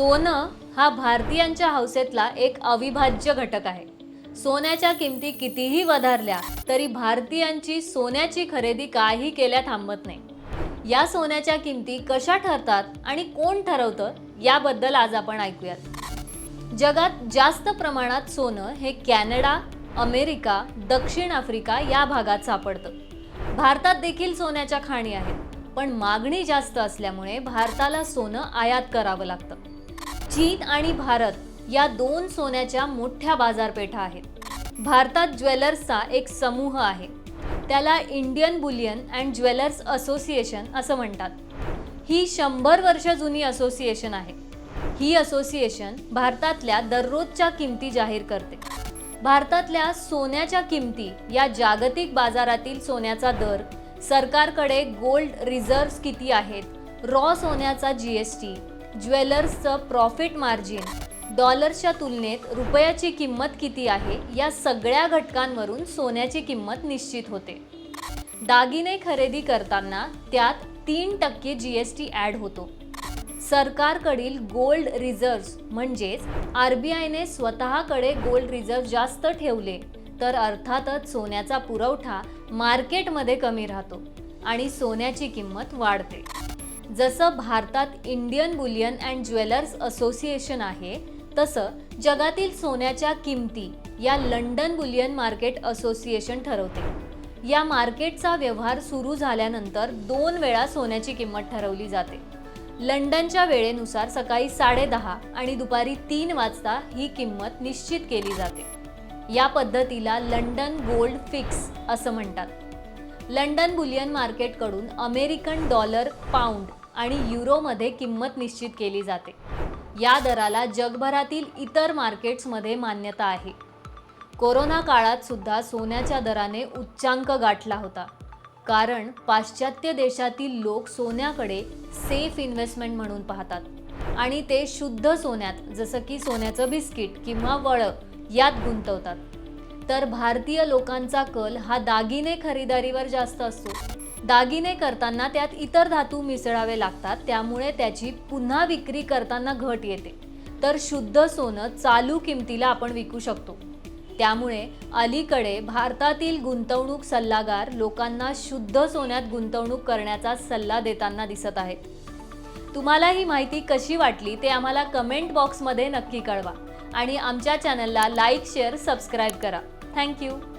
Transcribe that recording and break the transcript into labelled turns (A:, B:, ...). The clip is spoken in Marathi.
A: सोनं हा भारतीयांच्या हौसेतला एक अविभाज्य घटक आहे. सोन्याच्या किमती कितीही वधारल्या तरी भारतीयांची सोन्याची खरेदी काही केल्या थांबत नाही. या सोन्याच्या किमती कशा ठरतात आणि कोण ठरवतं याबद्दल आज आपण ऐकूयात. जगात जास्त प्रमाणात सोनं हे कॅनडा अमेरिका दक्षिण आफ्रिका या भागात सापडतं. भारतात देखील सोन्याच्या खाणी आहेत पण मागणी जास्त असल्यामुळे भारताला सोनं आयात करावं लागतं. चीन आणि भारत या दोन सोन्याच्या मोठ्या बाजारपेठा आहेत. भारतात ज्वेलर्सचा एक समूह आहे. त्याला Indian bullion and jewellers association असं म्हणतात. ही शंभर वर्ष जुनी असोसिएशन आहे. ही असोसिएशन भारतातल्या दररोजच्या किमती जाहीर करते. भारतातल्या सोन्याच्या किमती या जागतिक बाजारातील सोन्याचा दर सरकारकडे गोल्ड रिझर्व्ह किती आहेत रॉ सोन्याचा जी एस टी ज्वेलर्सचं प्रॉफिट मार्जिन डॉलर्सच्या तुलनेत रुपयाची किंमत किती आहे या सगळ्या घटकांवरून सोन्याची किंमत निश्चित होते. दागिने खरेदी करताना त्यात तीन टक्के जी एस टी ॲड होतो. सरकारकडील गोल्ड रिझर्व्स म्हणजेच आर बी आयने स्वतःकडे गोल्ड रिझर्व्ह जास्त ठेवले तर अर्थातच सोन्याचा पुरवठा मार्केटमध्ये कमी राहतो आणि सोन्याची किंमत वाढते. जसं भारतात Indian bullion and jewellers association आहे तसं जगातील सोन्याच्या किमती या लंडन बुलियन मार्केट असोसिएशन ठरवते. या मार्केटचा व्यवहार सुरू झाल्यानंतर दोन वेळा सोन्याची किंमत ठरवली जाते. लंडनच्या वेळेनुसार सकाळी साडेदहा आणि दुपारी तीन वाजता ही किंमत निश्चित केली जाते. या पद्धतीला लंडन गोल्ड फिक्स असं म्हणतात. लंडन बुलियन मार्केटकडून अमेरिकन डॉलर पाऊंड आणि युरोमध्ये किंमत निश्चित केली जाते. या दराला जगभरातील इतर मार्केट्समध्ये मान्यता आहे. कोरोना काळात सुद्धा सोन्याच्या दराने उच्चांक गाठला होता. कारण पाश्चात्य देशातील लोक सोन्याकडे सेफ इन्व्हेस्टमेंट म्हणून पाहतात. आणि ते शुद्ध सोन्यात जसं की सोन्याचं बिस्किट किंवा वळं यात गुंतवतात. तर भारतीय लोकांचा कल हा दागिने खरेदीवर जास्त असतो. दागिने करताना त्यात इतर धातू मिसळावे लागतात त्यामुळे त्याची पुन्हा विक्री करताना घट येते. तर शुद्ध सोनं चालू किमतीला आपण विकू शकतो. त्यामुळे अलीकडे भारतातील गुंतवणूक सल्लागार लोकांना शुद्ध सोन्यात गुंतवणूक करण्याचा सल्ला देताना दिसत आहेत. तुम्हाला ही माहिती कशी वाटली ते आम्हाला कमेंट बॉक्समध्ये नक्की कळवा. आणि आमच्या चॅनलला लाईक शेअर सबस्क्राईब करा. Thank you.